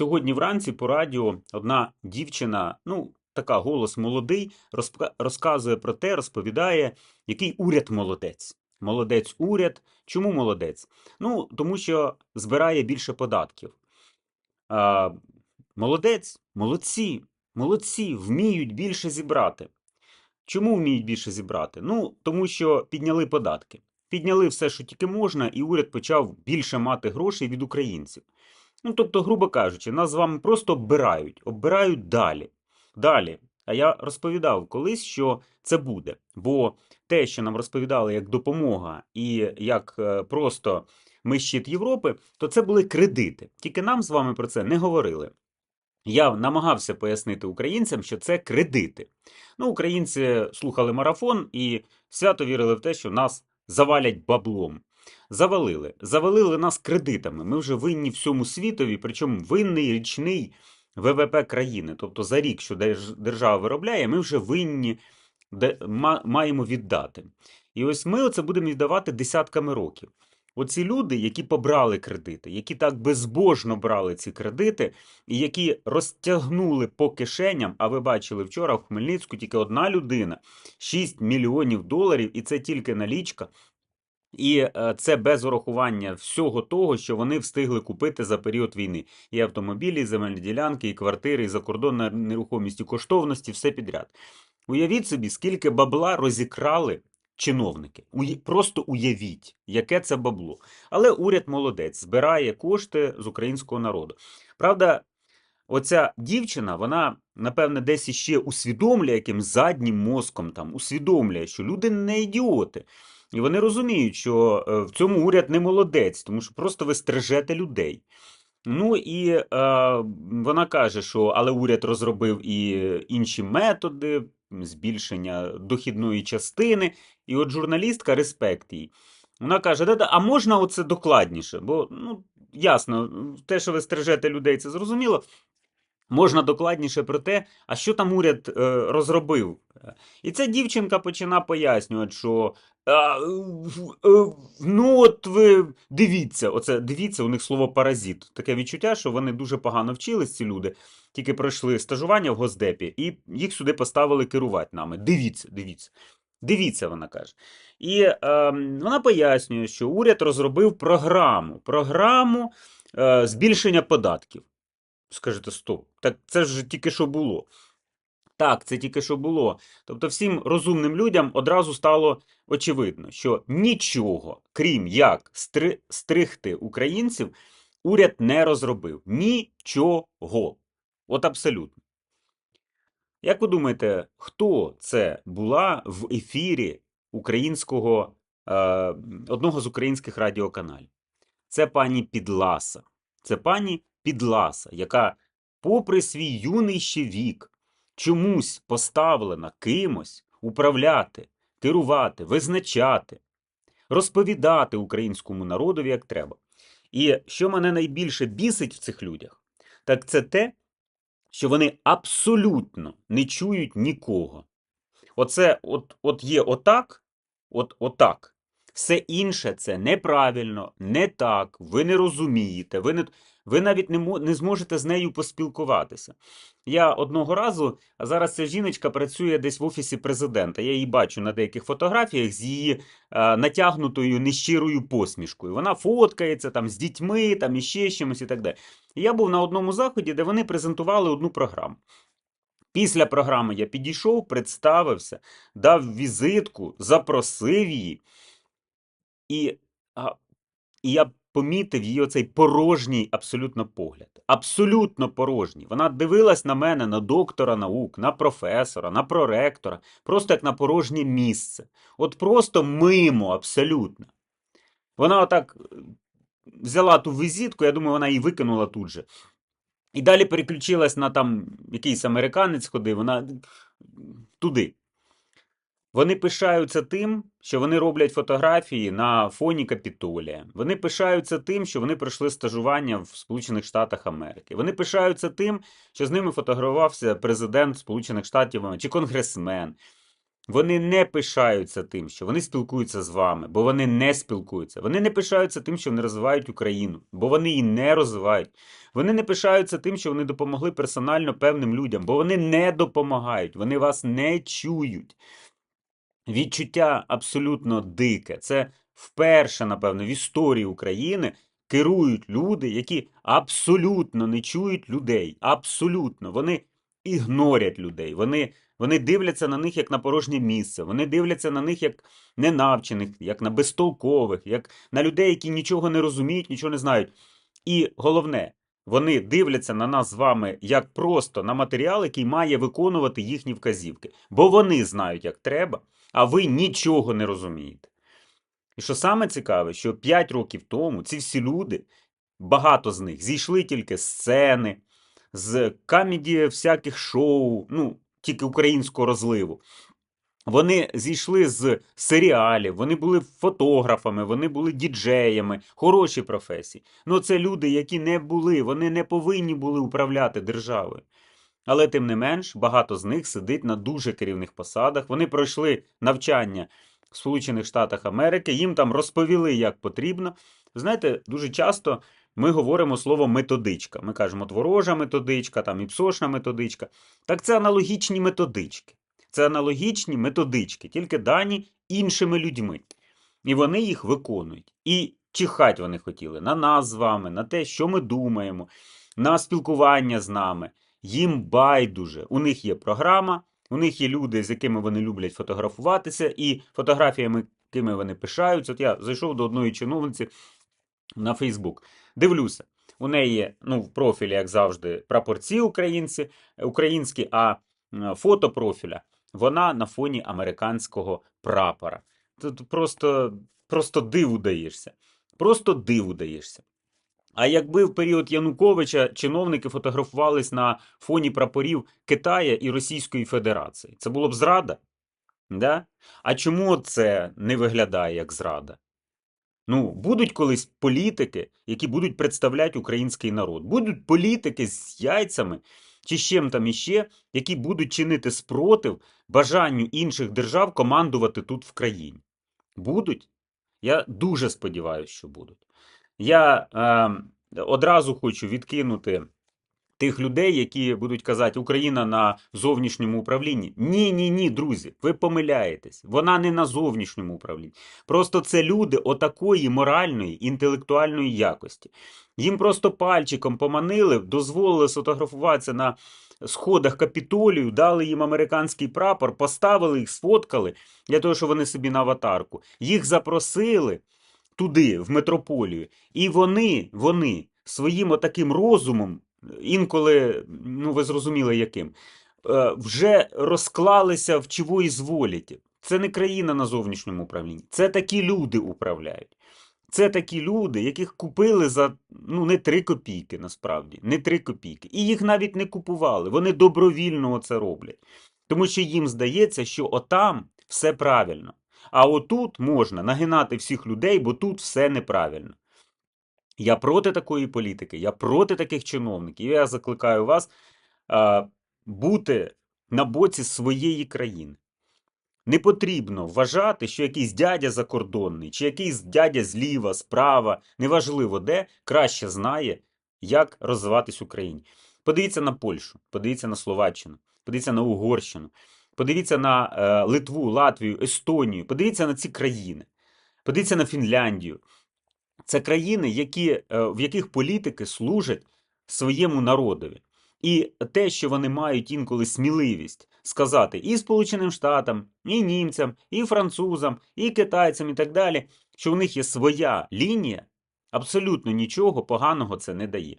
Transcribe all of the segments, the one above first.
Сьогодні вранці по радіо одна дівчина, ну, така голос молодий, розказує про те, розповідає, який уряд молодець. Молодець уряд. Чому молодець? Ну, тому що збирає більше податків. А, молодець, молодці, молодці, вміють більше зібрати. Чому вміють більше зібрати? Ну, тому що підняли податки. Підняли все, що тільки можна, і уряд почав більше мати грошей від українців. Ну, тобто, грубо кажучи, нас з вами просто оббирають, оббирають далі. Далі. А я розповідав колись, що це буде. Бо те, що нам розповідали як допомога і як е, просто ми щит Європи, то це були кредити. Тільки нам з вами про це не говорили. Я намагався пояснити українцям, що це кредити. Ну, українці слухали марафон і свято вірили в те, що нас завалять баблом. Завалили. Завалили нас кредитами. Ми вже винні всьому світові, причому винний річний ВВП країни. Тобто за рік, що держава виробляє, ми вже винні маємо віддати. І ось ми оце будемо віддавати десятками років. Оці люди, які побрали кредити, які так безбожно брали ці кредити, і які розтягнули по кишеням, а ви бачили вчора в Хмельницьку тільки одна людина, 6 мільйонів доларів, і це тільки налічка. І е, це без урахування всього того, що вони встигли купити за період війни. І автомобілі, і земельні ділянки, і квартири, і закордонна нерухомість, і коштовності, все підряд. Уявіть собі, скільки бабла розікрали чиновники. Просто уявіть, яке це бабло. Але уряд молодець, збирає кошти з українського народу. Правда, оця дівчина, вона, напевне, десь іще усвідомлює якимсь заднім мозком, там, усвідомлює, що люди не ідіоти. І вони розуміють, що е, в цьому уряд не молодець, тому що просто ви стрижете людей. Ну і е, вона каже, що але уряд розробив і інші методи збільшення дохідної частини. І от журналістка респект їй. Вона каже: да, а можна оце докладніше? Бо ну, ясно, те, що ви стрижете людей, це зрозуміло. Можна докладніше про те, а що там уряд е, розробив. І ця дівчинка починає пояснювати, що а, е, ну от ви дивіться, оце дивіться, у них слово паразит. Таке відчуття, що вони дуже погано вчились, ці люди, тільки пройшли стажування в Госдепі, і їх сюди поставили керувати нами. Дивіться, дивіться. Дивіться, вона каже. І е, вона пояснює, що уряд розробив програму, програму е, збільшення податків. Скажете, стоп, так це ж тільки що було. Так, це тільки що було. Тобто всім розумним людям одразу стало очевидно, що нічого, крім як стри... стригти українців, уряд не розробив. Нічого. От абсолютно. Як ви думаєте, хто це була в ефірі українського, е, одного з українських радіоканалів? Це пані Підласа. Це пані Підласа, яка, попри свій юний ще вік, чомусь поставлена кимось управляти, керувати, визначати, розповідати українському народові як треба. І що мене найбільше бісить в цих людях, так це те, що вони абсолютно не чують нікого. Оце от, от є отак, от отак. Все інше це неправильно, не так, ви не розумієте, ви, не, ви навіть не, не зможете з нею поспілкуватися. Я одного разу, а зараз ця жіночка працює десь в офісі президента. Я її бачу на деяких фотографіях з її е, натягнутою нещирою посмішкою. Вона фоткається там з дітьми, там іще з чимось і так далі. Я був на одному заході, де вони презентували одну програму. Після програми я підійшов, представився, дав візитку, запросив її. І, і я помітив її оцей порожній абсолютно погляд. Абсолютно порожній. Вона дивилась на мене, на доктора наук, на професора, на проректора, просто як на порожнє місце. От просто мимо, абсолютно. Вона отак е, взяла ту візитку, я думаю, вона її викинула тут же. І далі переключилась на там якийсь американець ходив, вона туди. Вони пишаються тим, що вони роблять фотографії на фоні Капітолія. Вони пишаються тим, що вони пройшли стажування в Сполучених Штатах Америки. Вони пишаються тим, що з ними фотографувався президент Сполучених Штатів чи конгресмен. Вони не пишаються тим, що вони спілкуються з вами, бо вони не спілкуються. Вони не пишаються тим, що вони розвивають Україну, бо вони її не розвивають. Вони не пишаються тим, що вони допомогли персонально певним людям, бо вони не допомагають, вони вас не чують. Відчуття абсолютно дике. Це вперше, напевно, в історії України керують люди, які абсолютно не чують людей. Абсолютно. Вони ігнорять людей. Вони, вони дивляться на них як на порожнє місце. Вони дивляться на них як ненавчених, як на безтолкових, як на людей, які нічого не розуміють, нічого не знають. І головне, вони дивляться на нас з вами як просто на матеріал, який має виконувати їхні вказівки. Бо вони знають, як треба, а ви нічого не розумієте. І що саме цікаве, що 5 років тому ці всі люди, багато з них, зійшли тільки з сцени, з камеді всяких шоу, ну, тільки українського розливу. Вони зійшли з серіалів, вони були фотографами, вони були діджеями, хороші професії. Ну, це люди, які не були, вони не повинні були управляти державою. Але тим не менш, багато з них сидить на дуже керівних посадах. Вони пройшли навчання в Сполучених Штатах Америки, їм там розповіли, як потрібно. Знаєте, дуже часто ми говоримо слово методичка. Ми кажемо творожа методичка, там іпсошна методичка. Так це аналогічні методички. Це аналогічні методички, тільки дані іншими людьми. І вони їх виконують. І чихать вони хотіли на нас з вами, на те, що ми думаємо, на спілкування з нами. Їм байдуже. У них є програма, у них є люди, з якими вони люблять фотографуватися, і фотографіями, якими вони пишаються. От я зайшов до одної чиновниці на Фейсбук. Дивлюся, у неї ну, в профілі, як завжди, прапорці українці, українські, а фото профіля вона на фоні американського прапора. Тут просто, просто диву даєшся. Просто диву даєшся. А якби в період Януковича чиновники фотографувались на фоні прапорів Китая і Російської Федерації, це було б зрада? Да? А чому це не виглядає як зрада? Ну, будуть колись політики, які будуть представляти український народ. Будуть політики з яйцями чи з чим там іще, які будуть чинити спротив бажанню інших держав командувати тут в країні. Будуть? Я дуже сподіваюся, що будуть. Я е, одразу хочу відкинути тих людей, які будуть казати, Україна на зовнішньому управлінні. Ні, ні, ні, друзі, ви помиляєтесь. Вона не на зовнішньому управлінні. Просто це люди отакої моральної, інтелектуальної якості. Їм просто пальчиком поманили, дозволили сфотографуватися на сходах капітолію, дали їм американський прапор, поставили їх, сфоткали для того, щоб вони собі на аватарку. Їх запросили туди, в метрополію, і вони, вони своїм отаким розумом, інколи, ну ви зрозуміли яким, е, вже розклалися в чого ізволіті. Це не країна на зовнішньому управлінні. Це такі люди управляють. Це такі люди, яких купили за ну не 3 копійки, насправді, не 3 копійки. І їх навіть не купували. Вони добровільно це роблять. Тому що їм здається, що отам все правильно. А отут можна нагинати всіх людей, бо тут все неправильно. Я проти такої політики, я проти таких чиновників. Я закликаю вас а, бути на боці своєї країни. Не потрібно вважати, що якийсь дядя закордонний, чи якийсь дядя зліва, справа, неважливо де, краще знає, як розвиватись Україні. Подивіться на Польщу, подивіться на Словаччину, подивіться на Угорщину, подивіться на е, Литву, Латвію, Естонію, подивіться на ці країни, подивіться на Фінляндію. Це країни, які, е, в яких політики служать своєму народові. І те, що вони мають інколи сміливість сказати і Сполученим Штатам, і німцям, і французам, і китайцям, і так далі, що у них є своя лінія, абсолютно нічого поганого це не дає.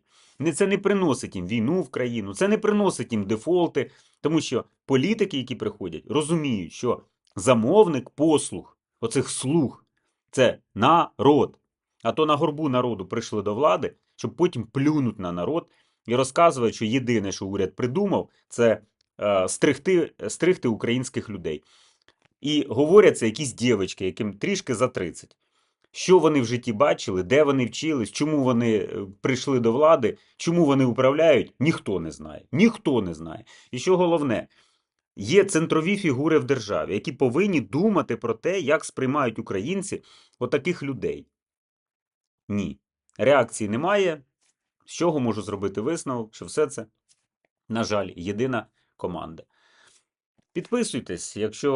Це не приносить їм війну в країну, це не приносить їм дефолти, тому що політики, які приходять, розуміють, що замовник послуг, оцих слуг, це народ. А то на горбу народу прийшли до влади, щоб потім плюнуть на народ і розказують, що єдине, що уряд придумав, це е, стригти, стригти українських людей. І говорять це якісь дівчатки, яким трішки за 30. Що вони в житті бачили, де вони вчились, чому вони е, прийшли до влади, чому вони управляють, ніхто не знає. Ніхто не знає. І що головне, є центрові фігури в державі, які повинні думати про те, як сприймають українці отаких людей. Ні. Реакції немає. З чого можу зробити висновок, що все це, на жаль, єдина команда. Підписуйтесь, якщо